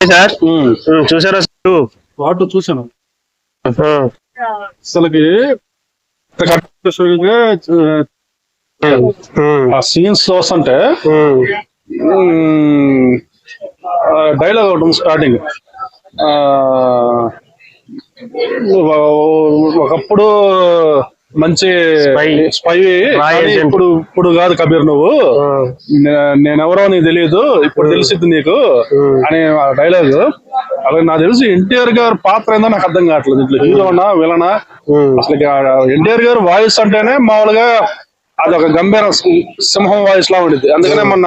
Sir? చూసారా sir? వాటి చూశాను. అసలుకి ఆ సీన్స్ చూస్తుంటే డైలాగ్ ఒకటి ఉంది స్టార్టింగ్ ఒకప్పుడు మంచి. స్పై. ఇప్పుడు ఇప్పుడు కాదు కబీర్ నువ్వు. నేనెవరో నీకు తెలియదు. ఇప్పుడు తెలిసిద్ది నీకు. అనే డైలాగ్ అలాగే నాకు తెలిసి ఎన్టీఆర్ గారి పాత్ర ఏందో నాకు అర్థం కావట్లేదు. ఇట్లా హీరోనా విలనా? అసలు ఎన్టీఆర్ గారు వాయిస్ అంటేనే మామూలుగా అది ఒక గంభీర సింహం వాయిస్ లా ఉండేది అందుకనే మొన్న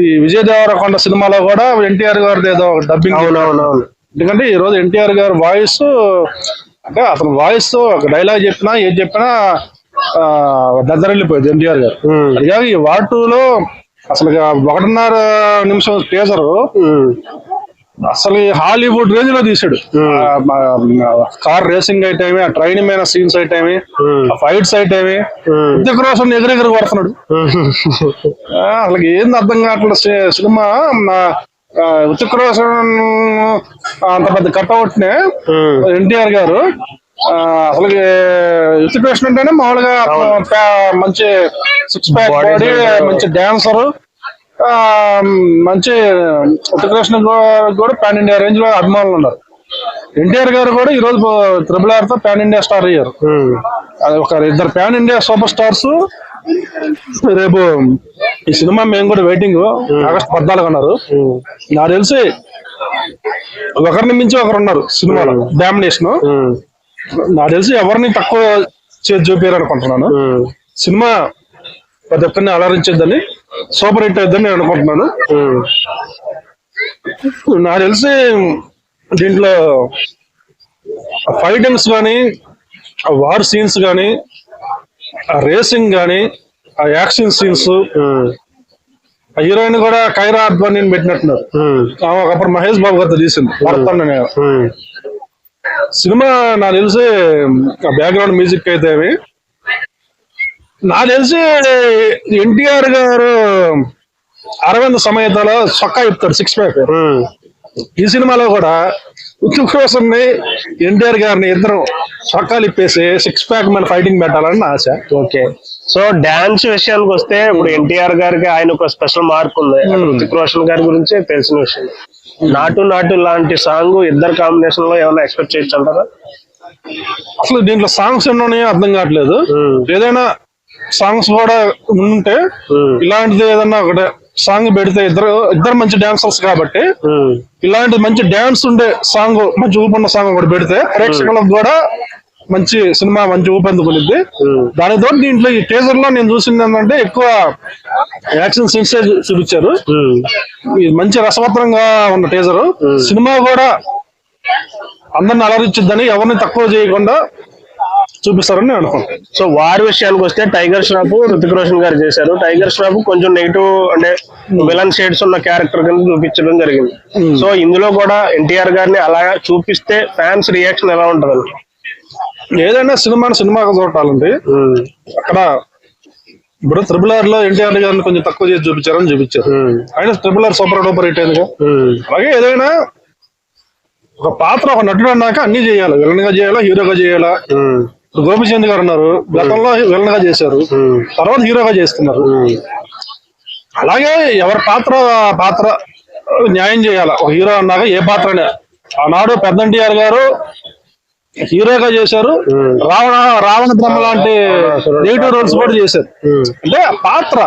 ఈ విజయ దేవరకొండ సినిమాలో కూడా ఎన్టీఆర్ గారిది ఏదో డబ్బింగ్ ఎందుకంటే ఈ రోజు ఎన్టీఆర్ గారి వాయిస్ అంటే అతను వాయిస్ ఒక డైలాగ్ చెప్పినా ఏది చెప్పినా దద్దరెళ్ళిపోయింది ఎన్టీఆర్ గారు. అదిగా ఈ వార్ టూ లో అసలు ఒకటిన్నర నిమిషం టీజర్ అసలు హాలీవుడ్ రేంజ్లో తీసాడు కార్ రేసింగ్ అయితేమి ఆ ట్రైన్ మీద సీన్స్ అయితేమి ఆ ఫైట్స్ ఉద్యోగ రోజు ఎగిరెగిరి కొడుతున్నాడు. అసలు ఏంది అర్థం కావట్లేదు సినిమా. ఉచిక రోజు అంత పెద్ద కట్అవుట్ నే ఎన్టీఆర్ గారు అసలు యుతిక్ రోషన్ అంటేనే మామూలుగా మంచి సిక్స్ ప్యాక్ బాడీ. మంచి డాన్సర్ మంచి యుతిక్ రోషన్ కూడా పాన్ ఇండియా రేంజ్లో అభిమానులు ఉన్నారు. ఎన్టీఆర్ గారు కూడా ఈ రోజు త్రిబుల్ ఆర్తో పాన్ ఇండియా స్టార్ అయ్యారు అది ఒక ఇద్దరు పాన్ ఇండియా సూపర్ స్టార్స్ రేపు ఈ సినిమా మేము కూడా వెయిటింగ్ ఆగస్ట్ పద్నాలుగు అన్నారు. నాకు తెలిసి ఒకరిని మించి ఒకరు ఉన్నారు సినిమాలో. డామినేషన్ నాకు తెలిసి ఎవరిని తక్కువ చేసి చూపారు అనుకుంటున్నాను. సినిమా ప్రతి ఒక్కరిని అలరించేద్దని సూపర్ హిట్ అయిద్దని నేను అనుకుంటున్నాను. నాకు తెలిసి దీంట్లో ఫైటింగ్స్ కానీ ఆ వార్ సీన్స్ కానీ ఆ రేసింగ్ కానీ ఆ యాక్షన్ సీన్స్ ఆ హీరోయిన్ కూడా కైరా అద్వాని పెట్టినట్టున్నారు. ఆమె ఒకప్పుడు మహేష్ బాబు గారితో తీసింది భరత్ నేను సినిమా నాకు తెలిసి ఆ బ్యాక్గ్రౌండ్ మ్యూజిక్ అయితే నాకు తెలిసి ఎన్టీఆర్ గారు అరవింద్ సమేతలో చొక్కా ఇస్తారు సిక్స్ ప్యాక్ ఈ సినిమాలో కూడా ఉత్తు కోసం ఎన్టీఆర్ గారిని ఇద్దరు చొక్కాలు ఇప్పేసి సిక్స్ ప్యాక్ మీద ఫైటింగ్ పెట్టాలని నా ఆశ. ఓకే. సో డాన్స్ విషయానికి వస్తే ఇప్పుడు ఎన్టీఆర్ గారికి ఆయన ఒక స్పెషల్ మార్క్ ఉంది. ఋతిక్ రోషన్ గారి గురించి తెలిసిన విషయం. నాటు నాటు లాంటి సాంగ్ ఇద్దరు కాంబినేషన్లో ఏమైనా ఎక్స్పెక్ట్ చేయొచ్చు అంటారా? అసలు దీంట్లో సాంగ్స్ ఉన్నాయో అర్థం కావట్లేదు. ఏదైనా సాంగ్స్ కూడా ఉంటే ఇలాంటిది ఏదన్నా ఒకటి సాంగ్ పెడితే ఇద్దరు ఇద్దరు మంచి డాన్సర్స్ కాబట్టి ఇలాంటి మంచి డాన్స్ ఉండే సాంగ్ మంచి ఊపున్న సాంగ్ ఒకటి పెడితే ప్రేక్షకులకు కూడా మంచి సినిమా మంచి ఊపందుకునిద్ది దానితో దీంట్లో ఈ టీజర్లో నేను చూసింది ఏంటంటే ఎక్కువ యాక్షన్ సీన్స్ చూపించారు. మంచి రసవత్రంగా ఉన్న టీజర్ సినిమా కూడా అందరిని అలరించిద్దని ఎవరిని తక్కువ చేయకుండా చూపిస్తారని నేను అనుకుంటాను సో వారి విషయానికి వస్తే టైగర్ ష్రాఫ్ ఋతిక్ రోషన్ గారు చేశారు. టైగర్ ష్రాఫ్ కొంచెం నెగిటివ్ అంటే విలన్ షేడ్స్ ఉన్న క్యారెక్టర్ కింద చూపించడం జరిగింది. సో ఇందులో కూడా ఎన్టీఆర్ గారిని అలా చూపిస్తే ఫ్యాన్స్ రియాక్షన్ ఎలా ఉంటదండి? ఏదైనా సినిమాని సినిమాగా చూడాలండి. అక్కడ ఇప్పుడు త్రిబుల్ ఆర్లో ఎన్టీఆర్ గారిని కొంచెం తక్కువ చేసి చూపించారని చూపించారు. ఆయన triple R super duper hit అయిందిగా. అలాగే ఏదైనా ఒక పాత్ర ఒక నటుడు అన్నాక అన్ని చేయాలి. విలన్గా చేయాలా హీరోగా చేయాలా? ఇప్పుడు గోపిచంద్ గారు ఉన్నారు గతంలో విలన్గా చేశారు తర్వాత హీరోగా చేస్తున్నారు. అలాగే ఎవరి పాత్ర పాత్ర న్యాయం చేయాలి? ఒక హీరో అన్నాక ఏ పాత్రనే? ఆనాడు పెద్ద ఎన్టీఆర్ గారు హీరోగా చేశారు. రావణ రావణ బ్రహ్మ లాంటి నెగిటివ్ రోల్స్ కూడా చేశారు. అంటే పాత్ర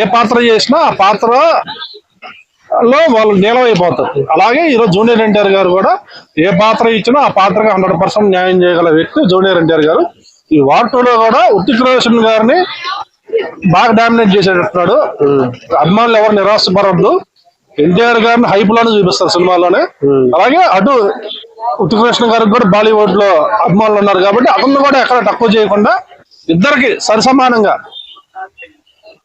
ఏ పాత్ర చేసినా ఆ పాత్ర లో వాళ్ళు నీలం అయిపోతారు. అలాగే ఈరోజు జూనియర్ ఎన్టీఆర్ గారు కూడా ఏ పాత్ర ఇచ్చినా ఆ పాత్రకి హండ్రెడ్ పర్సెంట్ న్యాయం చేయగల వ్యక్తి జూనియర్ ఎన్టీఆర్ గారు. ఈ వార్ టూ లో కూడా ఉత్తిక్ రోషన్ గారిని బాగా డామినేట్ చేసేటట్టున్నాడు. అభిమానులు ఎవరు నిరాశపడద్దు. ఎన్టీఆర్ గారిని హైప్లోనే చూపిస్తారు సినిమాలోనే. అలాగే అటు ఉత్తిక్ రోషన్ గారికి కూడా బాలీవుడ్లో అభిమానులు ఉన్నారు కాబట్టి అతను కూడా ఎక్కడ తక్కువ చేయకుండా ఇద్దరికి సరిసమానంగా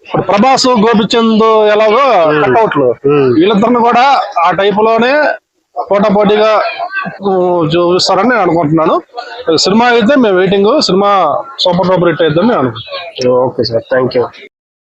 ఇప్పుడు ప్రభాస్ గోపిచంద్ ఎలాగో కట్అవుట్లు వీళ్ళిద్దరిని కూడా ఆ టైప్లోనే పోటా పోటీగా చూపిస్తారని నేను అనుకుంటున్నాను. సినిమా అయితే మేము వెయిటింగ్ సినిమా సూపర్ డూపర్ హిట్ అయిద్దని నేను అనుకుంటున్నాను. Okay sir thank you